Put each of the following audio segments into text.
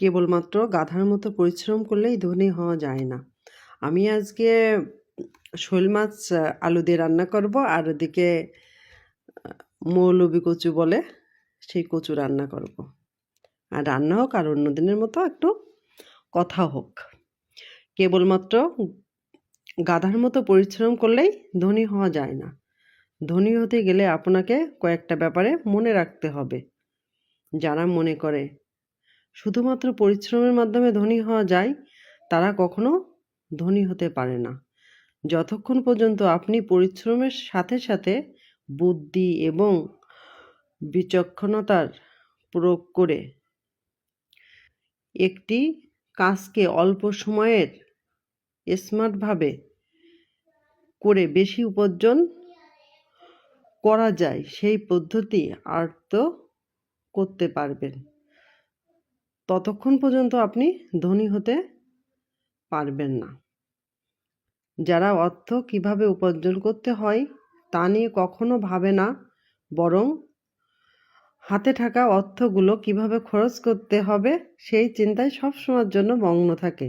কেবলমাত্র গাধার মতো পরিশ্রম করলেই ধনী হওয়া যায় না। আমি আজকে শোল মাছ, আলু দিয়ে রান্না করব আর ওদিকে মৌলবি কচু বলে সেই কচু রান্না করব। আর রান্না হোক আর অন্য দিনের মতো একটু কথা হোক। কেবলমাত্র গাধার মতো পরিশ্রম করলেই ধনী হওয়া যায় না। ধনী হতে গেলে আপনাকে কয়েকটা ব্যাপারে মনে রাখতে হবে। যারা মনে করে শুধুমাত্র পরিশ্রমের মাধ্যমে ধনী হওয়া যায়, তারা কখনো ধনী হতে পারে না। যতক্ষণ পর্যন্ত আপনি পরিশ্রমের সাথে সাথে বুদ্ধি এবং বিচক্ষণতার প্রয়োগ করে একটি কাজকে অল্প সময়ের স্মার্টভাবে করে বেশি উপার্জন করা যায়, সেই পদ্ধতি আয়ত্ত করতে পারবেন। ততক্ষণ পর্যন্ত আপনি ধনী হতে পারবেন না। যারা অর্থ কীভাবে উপার্জন করতে হয়, তা নিয়ে কখনো ভাবে না, বরং হাতে থাকা অর্থগুলো কীভাবে খরচ করতে হবে, সেই চিন্তায় সব সময়ের জন্য মগ্ন থাকে।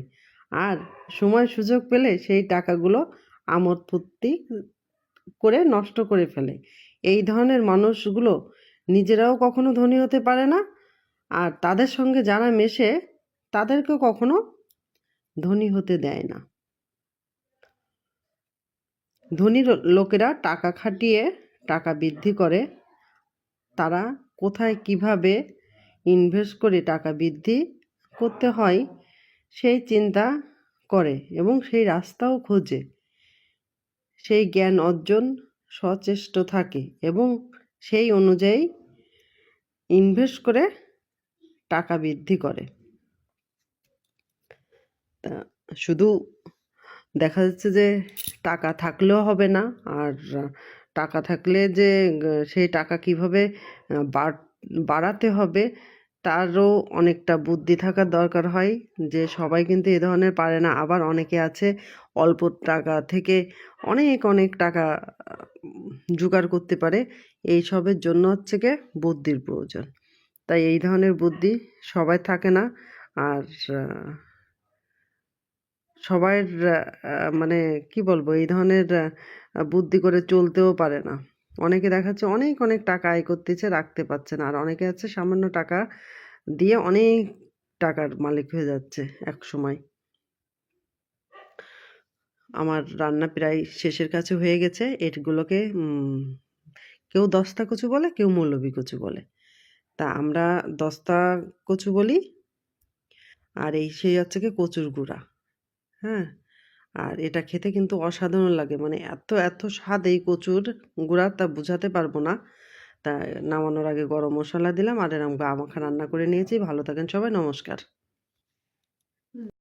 আর সময় সুযোগ পেলে সেই টাকাগুলো আমোদ ফুর্তি করে নষ্ট করে ফেলে। এই ধরনের মানুষগুলো নিজেরাও কখনো ধনী হতে পারে না আর তাদের সঙ্গে যারা মেশে তাদেরকে কখনো ধনী হতে দেয় না। ধনী লোকেরা টাকা খাটিয়ে টাকা বৃদ্ধি করে। তারা কোথায় কীভাবে ইনভেস্ট করে টাকা বৃদ্ধি করতে হয়, সেই চিন্তা করে এবং সেই রাস্তাও খোঁজে। সেই জ্ঞান অর্জন সচেষ্ট থাকে এবং সেই অনুযায়ী ইনভেস্ট করে টাকা বৃদ্ধি করে। তা শুধু দেখা যাচ্ছে যে টাকা থাকলেও হবে না, আর টাকা থাকলে যে সেই টাকা কীভাবে বাড়- বাড়াতে হবে তারও অনেকটা বুদ্ধি থাকার দরকার হয় যে সবাই কিন্তু এ ধরনের পারে না। আবার অনেকে আছে অল্প টাকা থেকে অনেক অনেক টাকা জোগাড় করতে পারে। এই সবের জন্য হচ্ছে গিয়ে বুদ্ধির প্রয়োজন। তাই এই ধরনের বুদ্ধি সবাই থাকে না। আর সবাই মানে কি বলব, এই ধরনের বুদ্ধি করে চলতেও পারে না। অনেকে দেখাচ্ছে অনেক অনেক টাকা আয় করতেছে, রাখতে পারছে না। আর অনেকে আছে সামান্য টাকা দিয়ে অনেক টাকার মালিক হয়ে যাচ্ছে এক সময় আমার রান্না প্রায় শেষের কাছে হয়ে গেছে। এগুলোকে কেউ দস্তা কচু বলে, কেউ মৌলবি কচু বলে। তা আমরা দস্তা কচু বলি। আর এই সেই হচ্ছে কি কচুর গুঁড়া। হ্যাঁ? আর এটা খেতে কিন্তু অসাধারণ লাগে। মানে এত এত স্বাদ এই কচুর গুঁড়া, তা বোঝাতে পারব না। তা নামানোর আগে গরম মশলা দিলাম, আর এরকম গা মাখা রান্না করে নিয়েছি। ভালো থাকেন সবাই, নমস্কার।